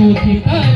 কোথিকায়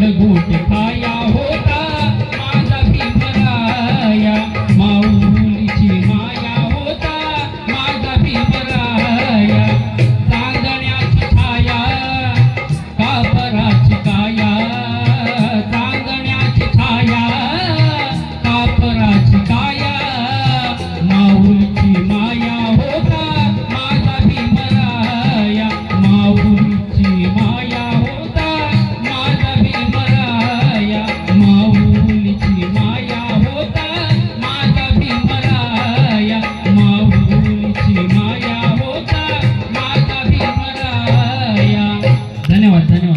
ફળ બૂટ ખાયા